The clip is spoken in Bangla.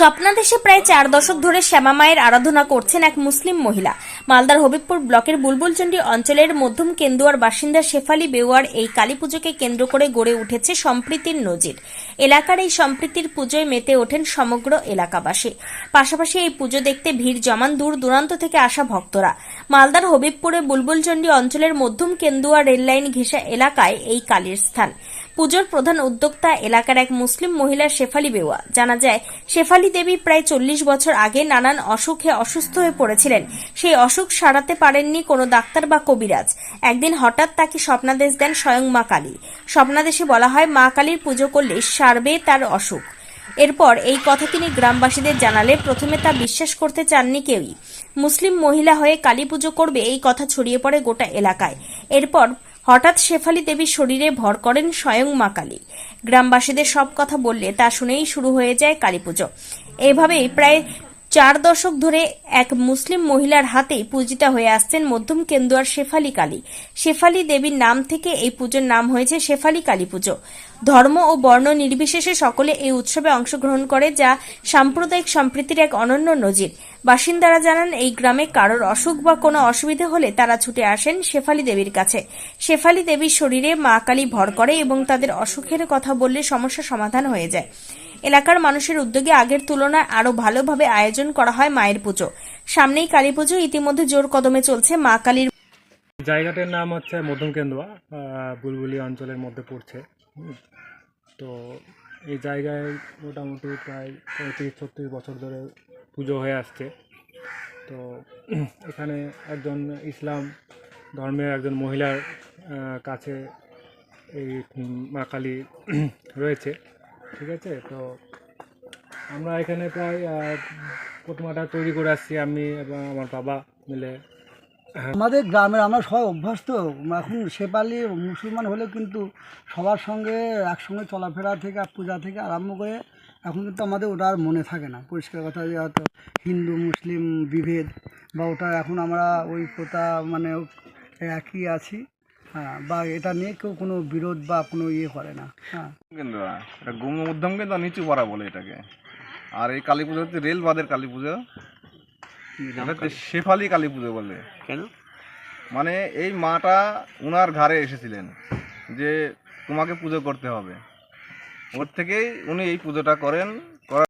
স্বপ্নাদেশে প্রায় চার দশক ধরে শ্যামা মায়ের আরাধনা করছেন এক মুসলিম মহিলা। মালদার হবিবপুর ব্লকের বুলবুলচন্ডী অঞ্চলের মধ্যম কেন্দুয়ার বাসিন্দা শেফালি বেওয়ার এই কালী পুজোকে কেন্দ্র করে গড়ে উঠেছে সম্প্রীতির নজির। এলাকার এই সম্প্রীতির পুজোয় মেতে ওঠেন সমগ্র এলাকাবাসী। পাশাপাশি এই পুজো দেখতে ভিড় জমান দূর দূরান্ত থেকে আসা ভক্তরা। মালদার হবিবপুরে বুলবুলচন্ডী অঞ্চলের মধ্যম কেন্দুয়া রেললাইন ঘেঁষা এলাকায় এই কালীর স্থান। পুজোর প্রধান উদ্যোক্তা এলাকার এক মুসলিম মহিলা শেফালি বেওয়া। জানা যায়, শেফালি দেবী প্রায় চল্লিশ বছর আগে নানান অসুখে অসুস্থ হয়ে পড়েছিলেন। সেই অসুখ সারাতে পারেননি কোনো ডাক্তার বা কবিরাজ। একদিন হঠাৎ তাকে স্বপ্নাদেশ দেন স্বয়ং মা কালী। স্বপ্নাদেশে বলা হয়, মা কালীর পুজো করলে সারবে তার অসুখ। এরপর এই কথা তিনি গ্রামবাসীদের জানালে, প্রথমে তা বিশ্বাস করতে চাননি কেউই। মুসলিম মহিলা হয়ে কালী পুজো করবে এই কথা ছড়িয়ে পড়ে গোটা এলাকায়। এরপর হঠাৎ শেফালি দেবীর শরীরে ভর করেন স্বয়ং মা কালী। গ্রামবাসীদের সব কথা বললে তা শুনেই শুরু হয়ে যায় কালী পুজো। এভাবেই প্রায় চার দশক ধরে এক মুসলিম মহিলার হাতেই পূজিতা হয়ে আসছেন মধ্যম কেন্দুয়ার শেফালি কালী। শেফালি দেবীর নাম থেকে এই পুজোর নাম হয়েছে শেফালি কালী পুজো। ধর্ম ও বর্ণ নির্বিশেষে সকলে এই উৎসবে অংশগ্রহণ করে, যা সাম্প্রদায়িক সম্প্রীতির এক অনন্য নজির। বাসিন্দারা জানান, এই গ্রামে কারোর অসুখ বা কোনো অসুবিধে হলে তারা ছুটে আসেন শেফালি দেবীর কাছে। শেফালি দেবীর শরীরে মা কালী ভর করে এবং তাদের অসুখের কথা বললে সমস্যা সমাধান হয়ে যায়। এলাকার মানুষের উদ্যোগে আগের তুলনায় আরও ভালোভাবে আয়োজন করা হয় মায়ের পুজো। সামনেই কালী পুজো, ইতিমধ্যে জোর কদমে চলছে মা কালীর জায়গাটার নাম হচ্ছে মধ্যম কেন্দুয়া বুলবুলি অঞ্চলের মধ্যে পড়ছে। তো এই জায়গায় মোটামুটি প্রায় পঁয়ত্রিশ ছত্রিশ বছর ধরে পুজো হয়ে আসছে। তো এখানে একজন ইসলাম ধর্মের একজন মহিলার কাছে এই মা কালী রয়েছে। ঠিক আছে? তো আমরা এখানে প্রায় প্রতিমাটা তৈরি করে আসছি আমি এবং আমার বাবা মিলে। আমাদের গ্রামের আমরা সবাই অভ্যস্ত। এখন সেপালি মুসলমান হলে কিন্তু সবার সঙ্গে একসঙ্গে চলাফেরা থেকে, পূজা থেকে আরম্ভ করে এখন কিন্তু আমাদের ওটা আর মনে থাকে না। পরিষ্কার কথা যে হয়তো হিন্দু মুসলিম বিভেদ বা ওটা এখন আমরা ওই কথা মানে একই আছি। হ্যাঁ বা এটা নিয়ে কেউ কোনো বিরোধ বা কোনো ইয়ে করে না। হ্যাঁ। কেন্দ্র এটা গুম মধ্যম কেন্দ্র নিচু পাড়া বলে এটাকে। আর এই কালী পুজো হচ্ছে রেলবাদের কালী পুজো। এটা হচ্ছে শেফালি কালী পুজো বলে। কেন? মানে এই মাটা উনার ঘাড়ে এসেছিলেন যে তোমাকে পুজো করতে হবে। ওর থেকেই উনি এই পুজোটা করেন।